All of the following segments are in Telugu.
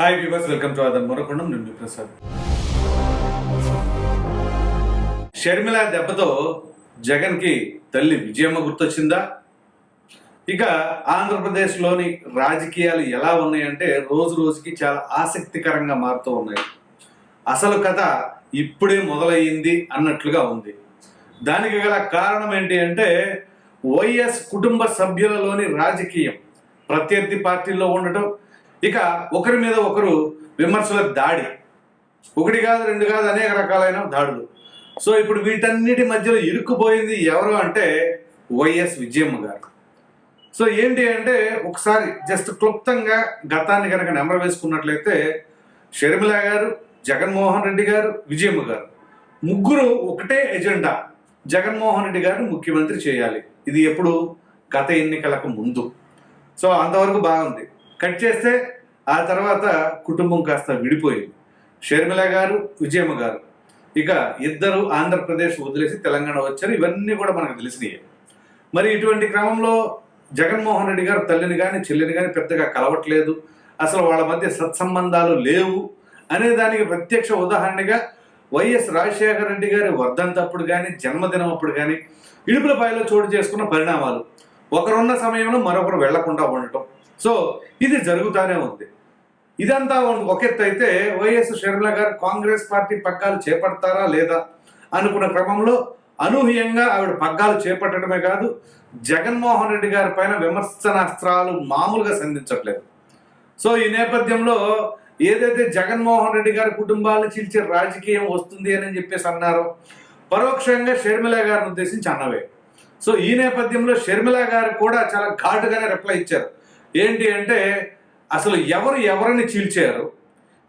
హాయ్ వ్యూవర్స్ వెల్కమ్ టు అదన్ మరొకొండం నేను ప్రసాద్ షర్మిల దెబ్బతో జగన్కి తల్లి విజయమ్మ గుర్తొచ్చిందా? ఇక ఆంధ్రప్రదేశ్లోని రాజకీయాలు ఎలా ఉన్నాయంటే రోజు రోజుకి చాలా ఆసక్తికరంగా మారుతూ ఉన్నాయి. అసలు కథ ఇప్పుడే మొదలయ్యింది అన్నట్లుగా ఉంది. దానికి గల కారణం ఏంటి అంటే వైఎస్ కుటుంబ సభ్యులలోని రాజకీయం. ప్రత్యర్థి పార్టీల్లో ఉండటం ఇక ఒకరి మీద ఒకరు విమర్శల దాడి. ఒకటి కాదు రెండు కాదు అనేక రకాలైన దాడులు. సో ఇప్పుడు వీటన్నిటి మధ్యలో ఇరుక్కుపోయింది ఎవరు అంటే వైఎస్ విజయమ్మ గారు. సో ఏంటి అంటే ఒకసారి జస్ట్ క్లుప్తంగా గతాన్ని కనుక నెంబర్ వేసుకున్నట్లయితే షర్మిల గారు జగన్మోహన్ రెడ్డి గారు విజయమ్మ గారు. ముగ్గురు ఒకటే ఎజెండా జగన్మోహన్ రెడ్డి గారు ముఖ్యమంత్రి చేయాలి. ఇది ఎప్పుడు గత ఎన్నికలకు ముందు. సో అంతవరకు బాగుంది. కట్ చేస్తే ఆ తర్వాత కుటుంబం కాస్త విడిపోయింది. షర్మిల గారు విజయమ్మ గారు. ఇక ఇద్దరు ఆంధ్రప్రదేశ్ వదిలేసి తెలంగాణ వచ్చారు. ఇవన్నీ కూడా మనకు తెలిసినాయి. మరి ఇటువంటి క్రమంలో జగన్మోహన్ రెడ్డి గారు తల్లిని కానీ చెల్లిని కానీ పెద్దగా కలవట్లేదు. అసలు వాళ్ళ మధ్య సత్సంబంధాలు లేవు అనే దానికి ప్రత్యక్ష ఉదాహరణగా వైఎస్ రాజశేఖర రెడ్డి గారి వర్ధంతప్పుడు కానీ జన్మదినం అప్పుడు కానీ ఇడుపులపాయలో చోటు చేసుకున్న పరిణామాలు. ఒకరున్న సమయంలో మరొకరు వెళ్ళకుండా ఉండటం. సో ఇది జరుగుతూనే ఉంది. ఇదంతా ఒక ఎత్తు అయితే వైఎస్ షర్మిల గారు కాంగ్రెస్ పార్టీ పగ్గాలు చేపడతారా లేదా అనుకున్న క్రమంలో అనూహ్యంగా ఆవిడ పగ్గాలు చేపట్టడమే కాదు జగన్మోహన్ రెడ్డి గారి పైన విమర్శనాస్త్రాలు మామూలుగా సంధించట్లేదు. సో ఈ నేపథ్యంలో ఏదైతే జగన్మోహన్ రెడ్డి గారి కుటుంబాలను చీల్చే రాజకీయం వస్తుంది అని చెప్పేసి అన్నారో పరోక్షంగా షర్మిల గారిని ఉద్దేశించి అన్నవే. సో ఈ నేపథ్యంలో షర్మిల గారు కూడా చాలా ఘాటుగానే రిప్లై ఇచ్చారు. ఏంటి అంటే అసలు ఎవరు ఎవరిని చీల్చారు?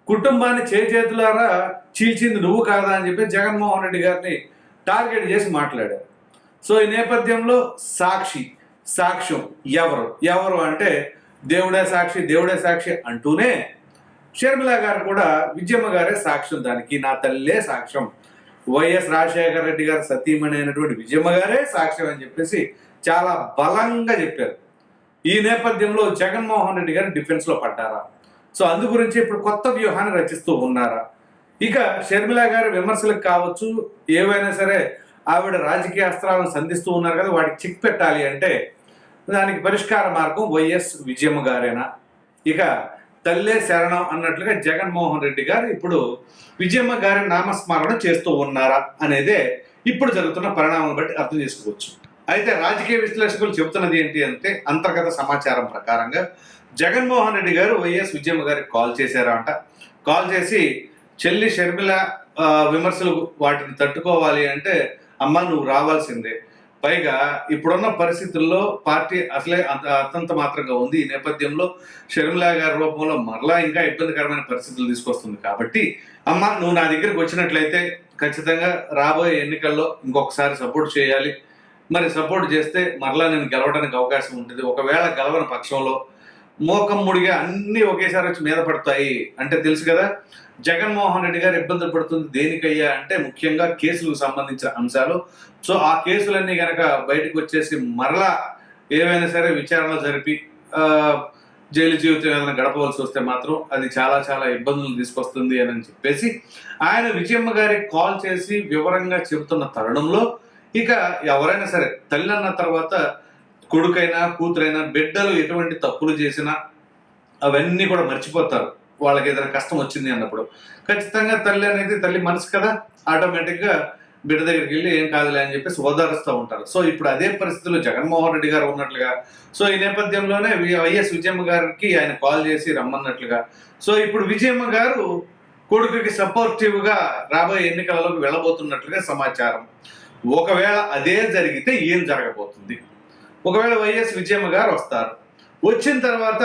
కుటుంబాన్ని చేతులారా చీల్చింది నువ్వు కాదా అని చెప్పి జగన్మోహన్ రెడ్డి గారిని టార్గెట్ చేసి మాట్లాడారు. సో ఈ నేపథ్యంలో సాక్షి సాక్ష్యం ఎవరు? ఎవరు అంటే దేవుడే సాక్షి దేవుడే సాక్షి అంటూనే షర్మిల గారు కూడా విజయమ్మ గారే సాక్ష్యం దానికి నా తల్లే సాక్ష్యం. వైఎస్ రాజశేఖర రెడ్డి గారు సతీమణి అయినటువంటి విజయమ్మ గారే సాక్ష్యం అని చెప్పేసి చాలా బలంగా చెప్పారు. ఈ నేపథ్యంలో జగన్మోహన్ రెడ్డి గారు డిఫెన్స్లో పడ్డారా? సో అందు గురించి ఇప్పుడు కొత్త వ్యూహాన్ని రచిస్తూ ఉన్నారా? ఇక షర్మిల గారి విమర్శలకు కావచ్చు ఏవైనా సరే ఆవిడ రాజకీయ అస్త్రాలను సంధిస్తూ ఉన్నారు కదా వాటికి చిక్ పెట్టాలి అంటే దానికి పరిష్కార మార్గం వైఎస్ విజయమ్మ గారేనా? ఇక తల్లే శరణం అన్నట్లుగా జగన్మోహన్ రెడ్డి గారు ఇప్పుడు విజయమ్మ గారి నామస్మరణ చేస్తూ ఉన్నారా అనేదే ఇప్పుడు జరుగుతున్న పరిణామం బట్టి అర్థం చేసుకోవచ్చు. అయితే రాజకీయ విశ్లేషకులు చెబుతున్నది ఏంటి అంటే అంతర్గత సమాచారం ప్రకారంగా జగన్మోహన్ రెడ్డి గారు వైఎస్ విజయమ్మ గారికి కాల్ చేశారా అంట. కాల్ చేసి చెల్లి షర్మిల విమర్శలు వాటిని తట్టుకోవాలి అంటే అమ్మ నువ్వు రావాల్సిందే. పైగా ఇప్పుడున్న పరిస్థితుల్లో పార్టీ అసలే అంత అత్యంత మాత్రంగా ఉంది. ఈ నేపథ్యంలో షర్మిల గారి రూపంలో మరలా ఇంకా ఇబ్బందికరమైన పరిస్థితులు తీసుకొస్తుంది కాబట్టి అమ్మ నువ్వు నా దగ్గరికి వచ్చినట్లయితే ఖచ్చితంగా రాబోయే ఎన్నికల్లో ఇంకొకసారి సపోర్ట్ చేయాలి. మరి సపోర్ట్ చేస్తే మరలా నేను గెలవడానికి అవకాశం ఉంటుంది. ఒకవేళ గెలవని పక్షంలో మోకమ్ముడిగా అన్నీ ఒకేసారి వచ్చి మీద పడతాయి అంటే తెలుసు కదా జగన్మోహన్ రెడ్డి గారు ఇబ్బందులు పడుతుంది దేనికయ్యా అంటే ముఖ్యంగా కేసులకు సంబంధించిన అంశాలు. సో ఆ కేసులన్నీ కనుక బయటకు వచ్చేసి మరలా ఏవైనా సరే విచారణ జరిపి జైలు జీవితం ఏదైనా గడపవలసి వస్తే మాత్రం అది చాలా చాలా ఇబ్బందులు తీసుకొస్తుంది అని చెప్పేసి ఆయన విజయమ్మ గారికి కాల్ చేసి వివరంగా చెబుతున్న తరుణంలో ఇక ఎవరైనా సరే తల్లి అన్న తర్వాత కొడుకైనా కూతురైనా బిడ్డలు ఎటువంటి తప్పులు చేసినా అవన్నీ కూడా మర్చిపోతారు. వాళ్ళకి ఏదైనా కష్టం వచ్చింది అన్నప్పుడు. ఖచ్చితంగా తల్లి అనేది తల్లి మనసు కదా. ఆటోమేటిక్గా బిడ్డ దగ్గరికి వెళ్ళి ఏం కాదులే అని చెప్పేసి ఓదారుస్తూ ఉంటారు. సో ఇప్పుడు అదే పరిస్థితిలో జగన్మోహన్ రెడ్డి గారు ఉన్నట్లుగా సో ఈ నేపథ్యంలోనే వి- వైఎస్ విజయమ్మ గారికి ఆయన కాల్ చేసి రమ్మన్నట్లుగా. సో ఇప్పుడు విజయమ్మ గారు కొడుకుకి సపోర్టివ్గా రాబోయే ఎన్నికలలోకి వెళ్ళబోతున్నట్లుగా సమాచారం. ఒకవేళ అదే జరిగితే ఏం జరగబోతుంది? ఒకవేళ వైఎస్ విజయమ్మ గారు వస్తారు. వచ్చిన తర్వాత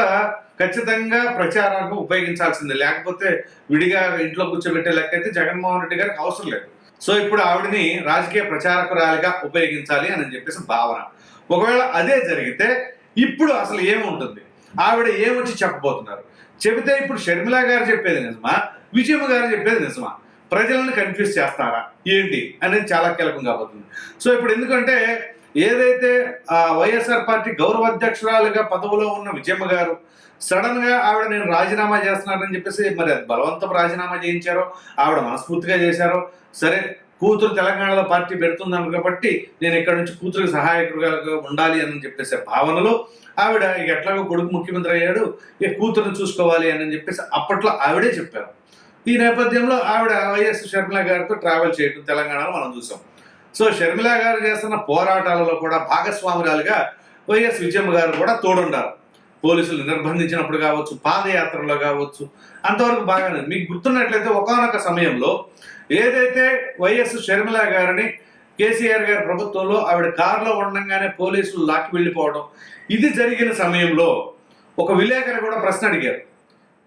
ఖచ్చితంగా ప్రచారానికి ఉపయోగించాల్సిందే. లేకపోతే విడిగా ఇంట్లో కూర్చోబెట్టే లెక్క అయితే జగన్మోహన్ రెడ్డి గారికి అవసరం లేదు. సో ఇప్పుడు ఆవిడని రాజకీయ ప్రచారకురాలిగా ఉపయోగించాలి అని చెప్పేసి భావన. ఒకవేళ అదే జరిగితే ఇప్పుడు అసలు ఏముంటుంది? ఆవిడ ఏమొచ్చి చెప్పబోతున్నారు? చెబితే ఇప్పుడు షర్మిల గారు చెప్పేది నిజమా? విజయమ్మ గారు చెప్పేది నిజమా? ప్రజలను కన్ఫ్యూజ్ చేస్తారా? ఏంటి? అనేది చాలా కీలకం కాబోతుంది సో ఇప్పుడు ఎందుకంటే ఏదైతే ఆ వైఎస్ఆర్ పార్టీ గౌరవ అధ్యక్షురాలుగా పదవిలో ఉన్న విజయమ్మ గారు సడన్గా ఆవిడ నేను రాజీనామా చేస్తున్నానని చెప్పేసి మరి అది బలవంతం రాజీనామా చేయించారో ఆవిడ మనస్ఫూర్తిగా చేశారో సరే కూతురు తెలంగాణలో పార్టీ పెడుతున్నాను కాబట్టి నేను ఇక్కడ నుంచి కూతురికి సహాయకుడుగా ఉండాలి అని చెప్పేసి భావనలో ఆవిడ ఎట్లాగో కొడుకు ముఖ్యమంత్రి అయ్యాడు ఇక కూతురుని చూసుకోవాలి అని చెప్పేసి అప్పట్లో ఆవిడే చెప్పారు. ఈ నేపథ్యంలో ఆవిడ వైఎస్ షర్మిల గారితో ట్రావెల్ చేయడం తెలంగాణలో మనం చూసాం. సో షర్మిల గారు చేస్తున్న పోరాటాలలో కూడా భాగస్వామురాలుగా వైఎస్ విజయమ్మ గారు కూడా తోడుండారు. పోలీసులు నిర్బంధించినప్పుడు కావచ్చు పాదయాత్రలో కావచ్చు అంతవరకు బాగానే మీకు గుర్తున్నట్లయితే ఒకనొక సమయంలో ఏదైతే వైఎస్ షర్మిల గారిని కేసీఆర్ గారి ప్రభుత్వంలో ఆవిడ కారులో ఉండగానే పోలీసులు లాక్కి వెళ్ళిపోవడం ఇది జరిగిన సమయంలో ఒక విలేకరి కూడా ప్రశ్న అడిగారు.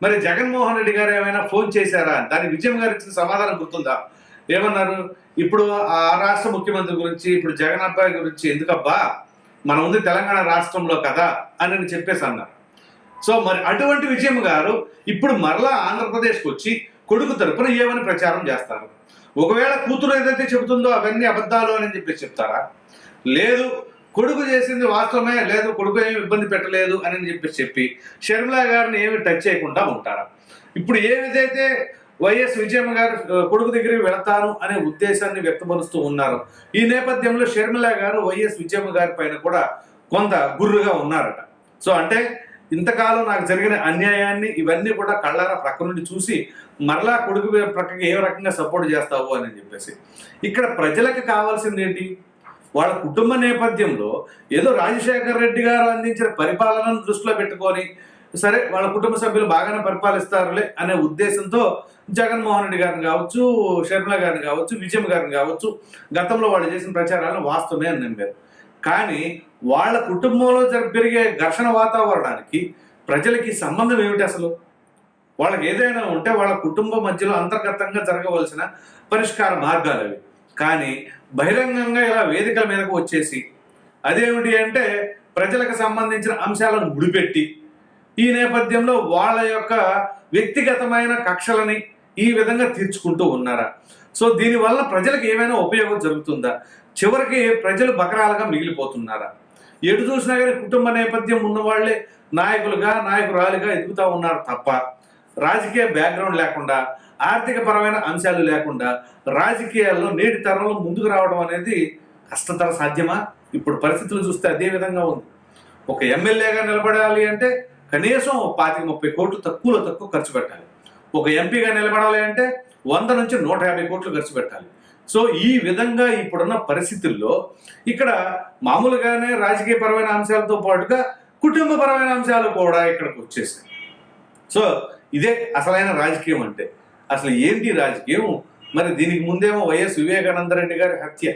మరి జగన్మోహన్ రెడ్డి గారు ఏమైనా ఫోన్ చేశారా? దానికి విజయం గారు ఇచ్చిన సమాధానం గుర్తుందా? ఏమన్నారు? ఇప్పుడు ఆ రాష్ట్ర ముఖ్యమంత్రి గురించి ఇప్పుడు జగన్ అబ్బాయి గురించి ఎందుకబ్బా? మనం ఉంది తెలంగాణ రాష్ట్రంలో కదా అని నేను చెప్పేసి అన్నారు సో మరి అటువంటి విజయం గారు ఇప్పుడు మరలా ఆంధ్రప్రదేశ్కి వచ్చి కొడుకు తరపున ఏమని ప్రచారం చేస్తారు? ఒకవేళ కూతురు ఏదైతే చెబుతుందో అవన్నీ అబద్ధాలు అని చెప్పి చెప్తారా? లేదు కొడుకు చేసింది వాస్తవమే లేదు కొడుకు ఏమి ఇబ్బంది పెట్టలేదు అని చెప్పి చెప్పి షర్మిలా గారిని ఏమి టచ్ చేయకుండా ఉంటారా. ఇప్పుడు ఏ విధైతే వైఎస్ విజయమ్మ గారు కొడుకు దగ్గరికి వెళతాను అనే ఉద్దేశాన్ని వ్యక్తపరుస్తూ ఉన్నారు. ఈ నేపథ్యంలో షర్మిల గారు వైఎస్ విజయమ్మ గారి పైన కూడా కొంత గుర్రుగా ఉన్నారట. సో అంటే ఇంతకాలం నాకు జరిగిన అన్యాయాన్ని ఇవన్నీ కూడా కళ్ళారా ప్రక్క నుండి చూసి మరలా కొడుకు ప్రక్కకి ఏ రకంగా సపోర్ట్ చేస్తావు అని చెప్పేసి. ఇక్కడ ప్రజలకు కావాల్సింది ఏంటి వాళ్ళ కుటుంబ నేపథ్యంలో ఏదో రాజశేఖర్ రెడ్డి గారు అందించిన పరిపాలనను దృష్టిలో పెట్టుకొని సరే వాళ్ళ కుటుంబ సభ్యులు బాగానే పరిపాలిస్తారులే అనే ఉద్దేశంతో జగన్మోహన్ రెడ్డి గారిని కావచ్చు షర్మిల గారిని కావచ్చు విజయం గారిని కావచ్చు గతంలో వాళ్ళు చేసిన ప్రచారాలను వాస్తవమే అని నమ్మారు. కానీ వాళ్ళ కుటుంబంలో జరి- పెరిగే ఘర్షణ వాతావరణానికి ప్రజలకి సంబంధం ఏమిటి అసలు? వాళ్ళకి ఏదైనా ఉంటే వాళ్ళ కుటుంబ మధ్యలో అంతర్గతంగా జరగవలసిన పరిష్కార మార్గాలు అవి. కానీ బహిరంగంగా ఇలా వేదికల మీదకు వచ్చేసి అదేమిటి అంటే ప్రజలకు సంబంధించిన అంశాలను ముడిపెట్టి ఈ నేపథ్యంలో వాళ్ళ యొక్క వ్యక్తిగతమైన కక్షలని ఈ విధంగా తీర్చుకుంటూ ఉన్నారా? సో దీనివల్ల ప్రజలకు ఏమైనా ఉపయోగం జరుగుతుందా? చివరికి ప్రజలు బకరాలుగా మిగిలిపోతున్నారా? ఎటు చూసినా కానీ కుటుంబ నేపథ్యం ఉన్నవాళ్ళే నాయకులుగా నాయకురాలుగా ఎదుగుతూ ఉన్నారు తప్ప రాజకీయ బ్యాక్గ్రౌండ్ లేకుండా ఆర్థిక పరమైన అంశాలు లేకుండా రాజకీయాల్లో నేటి తరంలో ముందుకు రావడం అనేది కష్టతర సాధ్యమా? ఇప్పుడు పరిస్థితులు చూస్తే అదే విధంగా ఉంది. ఒక ఎమ్మెల్యేగా నిలబడాలి అంటే కనీసం పాతిక ముప్పై కోట్లు తక్కువలో తక్కువ ఖర్చు పెట్టాలి. ఒక ఎంపీగా నిలబడాలి అంటే వంద నుంచి నూట యాభై కోట్లు ఖర్చు పెట్టాలి. సో ఈ విధంగా ఇప్పుడున్న పరిస్థితుల్లో ఇక్కడ మామూలుగానే రాజకీయపరమైన అంశాలతో పాటుగా కుటుంబపరమైన అంశాలు కూడా ఇక్కడికి వచ్చేసాయి. సో ఇదే అసలైన రాజకీయం అంటే. అసలు ఏంటి రాజకీయం? మరి దీనికి ముందేమో వైఎస్ వివేకానంద రెడ్డి గారి హత్య.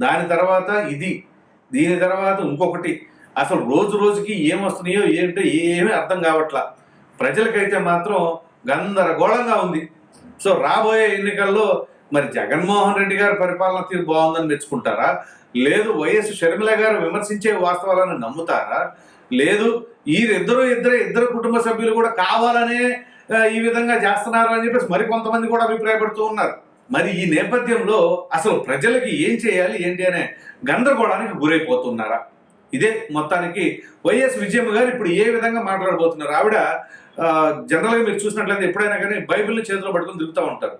దాని తర్వాత ఇది. దీని తర్వాత ఇంకొకటి. అసలు రోజు రోజుకి ఏమొస్తున్నాయో ఏంటో ఏమీ అర్థం కావట్లా. ప్రజలకైతే మాత్రం గందరగోళంగా ఉంది. సో రాబోయే ఎన్నికల్లో మరి జగన్మోహన్ రెడ్డి గారి పరిపాలన తీరు బాగుందని మెచ్చుకుంటారా? లేదు వైఎస్ షర్మిల గారు విమర్శించే వాస్తవాలను నమ్ముతారా? లేదు వీరిద్దరు ఇద్దరు ఇద్దరు కుటుంబ సభ్యులు కూడా కావాలనే ఈ విధంగా చేస్తున్నారు అని చెప్పేసి మరి కొంతమంది కూడా అభిప్రాయపడుతూ ఉన్నారు. మరి ఈ నేపథ్యంలో అసలు ప్రజలకి ఏం చేయాలి ఏంటి అనే గందరగోళానికి గురైపోతున్నారా? ఇదే మొత్తానికి వైఎస్ విజయమ్మ గారు ఇప్పుడు ఏ విధంగా మాట్లాడబోతున్నారు? ఆవిడ జనరల్గా మీరు చూసినట్లయితే ఎప్పుడైనా కానీ బైబిల్ని చేతిలో పట్టుకుని తిరుగుతూ ఉంటారు.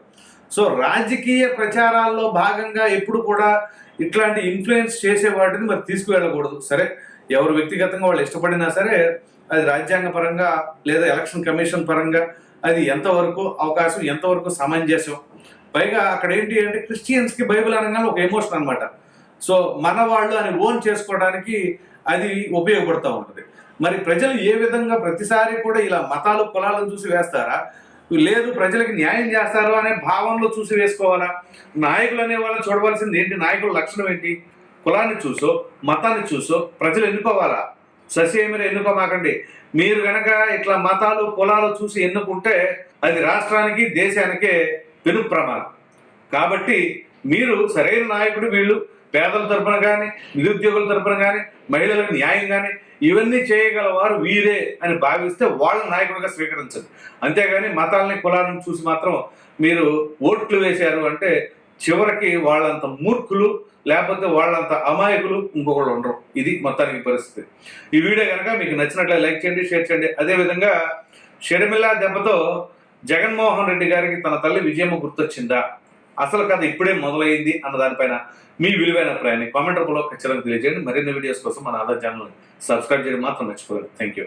సో రాజకీయ ప్రచారాల్లో భాగంగా ఎప్పుడు కూడా ఇట్లాంటి ఇన్ఫ్లుయెన్స్ చేసే వాటిని మరి తీసుకువెళ్ళకూడదు. సరే ఎవరు వ్యక్తిగతంగా వాళ్ళు ఇష్టపడినా సరే అది రాజ్యాంగ పరంగా లేదా ఎలక్షన్ కమిషన్ పరంగా అది ఎంతవరకు అవకాశం ఎంతవరకు సమంజసం పైగా అక్కడ ఏంటి అంటే క్రిస్టియన్స్కి బైబిల్ అనగానే ఒక ఎమోషన్ అనమాట సో మన వాళ్ళు అని ఓన్ చేసుకోవడానికి అది ఉపయోగపడుతూ ఉంటుంది. మరి ప్రజలు ఏ విధంగా ప్రతిసారి కూడా ఇలా మతాలు కులాలను చూసి వేస్తారా? లేదు ప్రజలకు న్యాయం చేస్తారు అనే భావనలో చూసి వేసుకోవాలా? నాయకులు అనే వాళ్ళని చూడవలసింది ఏంటి? నాయకుల లక్షణం ఏంటి? కులాన్ని చూసో మతాన్ని చూసో ప్రజలు ఎన్నుకోవాలా? ససేమిని ఎన్నుకోమాకండి. మీరు గనక ఇట్లా మతాలు కులాలు చూసి ఎన్నుకుంటే అది రాష్ట్రానికి దేశానికే పెను ప్రమాదం. కాబట్టి మీరు సరైన నాయకుడు వీళ్ళు పేదల తరపున కానీ నిరుద్యోగుల తరపున కానీ మహిళలకు న్యాయం కానీ ఇవన్నీ చేయగలవారు వీరే అని భావిస్తే వాళ్ళ నాయకుడిగా స్వీకరించదు అంతేగాని మతాలని కులాలను చూసి మాత్రం మీరు ఓట్లు వేశారు అంటే చివరికి వాళ్ళంత మూర్ఖులు లేకపోతే వాళ్ళంత అమాయకులు ఇంకొకళ్ళు ఉండరు. ఇది మొత్తానికి పరిస్థితి. ఈ వీడియో కనుక మీకు నచ్చినట్లే లైక్ చేయండి షేర్ చేయండి. అదేవిధంగా షర్మిలా దెబ్బతో జగన్మోహన్ రెడ్డి గారికి తన తల్లి విజయమ్మ గుర్తొచ్చిందా? అసలు కథ ఇప్పుడే మొదలైంది అన్న దానిపైన మీ విలువైన అభిప్రాయాన్ని కామెంట్ రూపంలో ఖచ్చితంగా తెలియజేయండి. మరిన్ని వీడియోస్ కోసం మన ఆధార్ ఛానల్ సబ్స్క్రైబ్ చేయడం మాత్రం మర్చిపోలేదు. Thank you